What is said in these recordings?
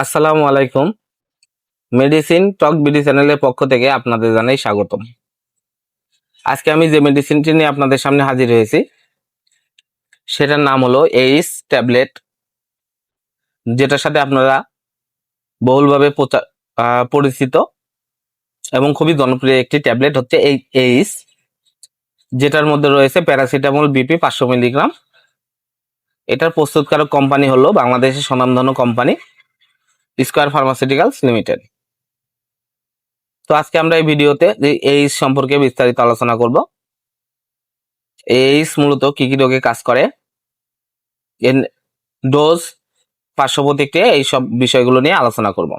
আসসালামু আলাইকুম। মেডিসিন টক বিডি চ্যানেলের পক্ষ থেকে আপনাদের জানাই স্বাগতম। আজকে আমি যে মেডিসিনটি নিয়ে আপনাদের সামনে হাজির হয়েছি, সেটার নাম হলো এইস ট্যাবলেট যেটার সাথে আপনারা বহুলভাবে প্রচা- পরিচিত এবং খুবই জনপ্রিয় একটি ট্যাবলেট হচ্ছে এই এইস যেটার মধ্যে রয়েছে প্যারাসিটামল বিপি পাঁচশো মিলিগ্রাম। এটার প্রস্তুতকারক কোম্পানি হলো বাংলাদেশের স্বনামধন্য কোম্পানি স্কয়ার ফার্মাসিউটিক্যালস লিমিটেড তো আজকে আমরা এই ভিডিওতে এইস সম্পর্কে বিস্তারিত আলোচনা করব। এইস মূলত কি কি রোগে কাজ করে? ডোজ পার্শ্ব এই সব বিষয়গুলো নিয়ে আলোচনা করব।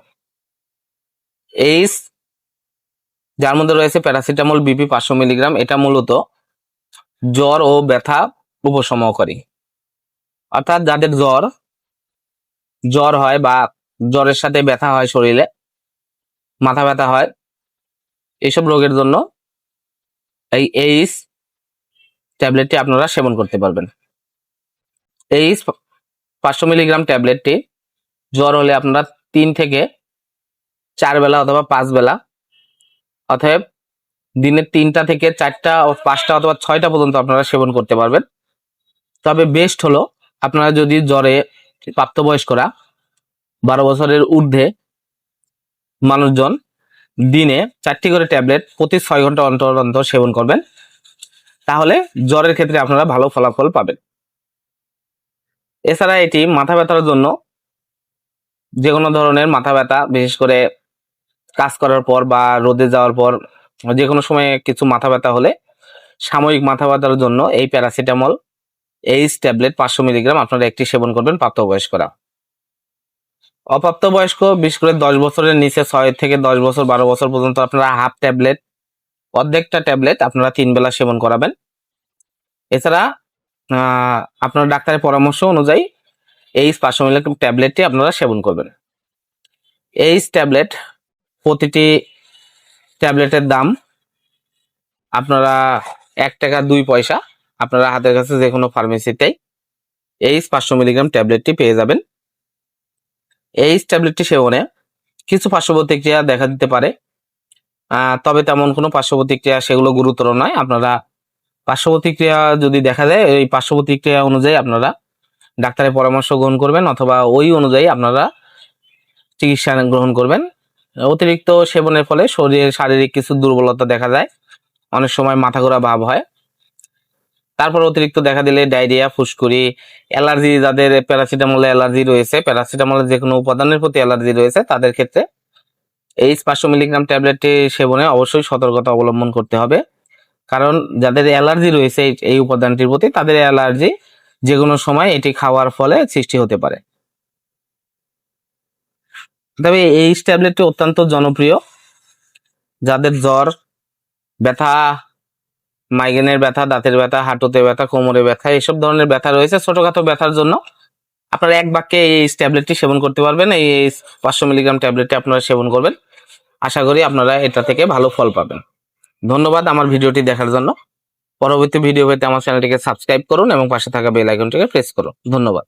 এইস যার মধ্যে রয়েছে প্যারাসিটামল বিপি পাঁচশো মিলিগ্রাম এটা মূলত জ্বর ও ব্যথা উপশমকারী অর্থাৎ যাদের জ্বর জ্বর হয় বা জ্বরের সাথে ব্যথা হয় শরীরে, মাথা ব্যথা হয়, এইসব রোগের জন্য এই এইস ট্যাবলেটটি আপনারা সেবন করতে পারবেন। এইস পাঁচশো মিলিগ্রাম ট্যাবলেটটি জ্বর হলে আপনারা তিন থেকে চার বেলা অথবা পাঁচ বেলা, অতএব দিনের তিনটা থেকে চারটা পাঁচটা অথবা ছয়টা পর্যন্ত আপনারা সেবন করতে পারবেন। তবে বেস্ট হলো আপনারা যদি জ্বরে প্রাপ্তবয়স্করা বারো বছরের ঊর্ধ্বে মানুষজন দিনে চারটি করে ট্যাবলেট প্রতি ছয় ঘণ্টা অন্তর অন্তর সেবন করবেন। তাহলে জ্বরের ক্ষেত্রে আপনারা ভালো ফলাফল পাবেন। এছাড়া এটি মাথা ব্যথার জন্য যে কোনো ধরনের মাথা ব্যথা, বিশেষ করে কাজ করার পর বা রোদে যাওয়ার পর যে কোনো সময় কিছু মাথা ব্যথা হলে সাময়িক মাথা ব্যথার জন্য এই প্যারাসিটামল এইস ট্যাবলেট পাঁচশো মিলিগ্রাম আপনারা একটি সেবন করবেন প্রাপ্তবয়স্করা। অপ্রাপ্তবয়স্ক বিশেষ করে দশ বছরের নিচে ছয় থেকে দশ বছর, বারো বছর পর্যন্ত আপনারা হাফ ট্যাবলেট, অর্ধেকটা ট্যাবলেট আপনারা তিন বেলা সেবন করাবেন। এছাড়া আপনার ডাক্তারের পরামর্শ অনুযায়ী এইস পাঁচশো ট্যাবলেটটি আপনারা সেবন করবেন। এইস ট্যাবলেট, প্রতিটি ট্যাবলেটের দাম আপনারা এক টাকা দুই পয়সা, আপনারা হাতের কাছে যে কোনো ফার্মেসিতেই এইস পাঁচশো মিলিগ্রাম ট্যাবলেটটি পেয়ে যাবেন। এইস ট্যাবলেটটি সেবনে কিছু পার্শ্ব প্রতিক্রিয়া দেখা দিতে পারে। তবে তেমন কোনো পার্শ্ব প্রতিক্রিয়া সেগুলো গুরুতর নয়। আপনারা পার্শ্ব প্রতিক্রিয়া যদি দেখা যায় এই পার্শ্ব প্রতিক্রিয়া অনুযায়ী আপনারা ডাক্তারের পরামর্শ গ্রহণ করবেন অথবা ওই অনুযায়ী আপনারা চিকিৎসা গ্রহণ করবেন। অতিরিক্ত সেবনের ফলে শরীরের শারীরিক কিছু দুর্বলতা দেখা যায় অনেক সময় মাথা ঘোরা ভাব হয়। তারপর অতিরিক্ত দেখা দিলে ডায়রিয়া, ফুসকুড়ি, অ্যালার্জি, যাদের প্যারাসিটামলে অ্যালার্জি রয়েছে প্যারাসিটামলের যে কোনো উপাদানের প্রতি অ্যালার্জি রয়েছে, তাদের ক্ষেত্রে এই পাঁচশো মিলিগ্রাম ট্যাবলেটটি সেবনে অবশ্যই সতর্কতা অবলম্বন করতে হবে। কারণ যাদের অ্যালার্জি রয়েছে এই- উপাদানটির প্রতি, তাদের অ্যালার্জি যে কোনো সময় এটি খাওয়ার ফলে সৃষ্টি হতে পারে। তবে এই ট্যাবলেটটি অত্যন্ত জনপ্রিয়। যাদের জ্বর, ব্যথা মাইগ্রেনের ব্যথা, দাঁতের ব্যথা, হাঁটুতে ব্যথা, কোমরে ব্যথা, এইসব ধরনের ব্যথা রয়েছে ছোটখাটো ব্যথার জন্য। আপনারা এক বাক্যে এই ট্যাবলেটটি সেবন করতে পারবেন এই পাঁচশো মিলিগ্রাম ট্যাবলেটটি আপনারা সেবন করবেন। আশা করি আপনারা এটা থেকে ভালো ফল পাবেন। ধন্যবাদ আমার ভিডিওটি দেখার জন্য। পরবর্তী ভিডিও পেতে আমার চ্যানেলটিকে সাবস্ক্রাইব করুন এবং পাশে থাকা বেল আইকনটিকে প্রেস করুন। ধন্যবাদ।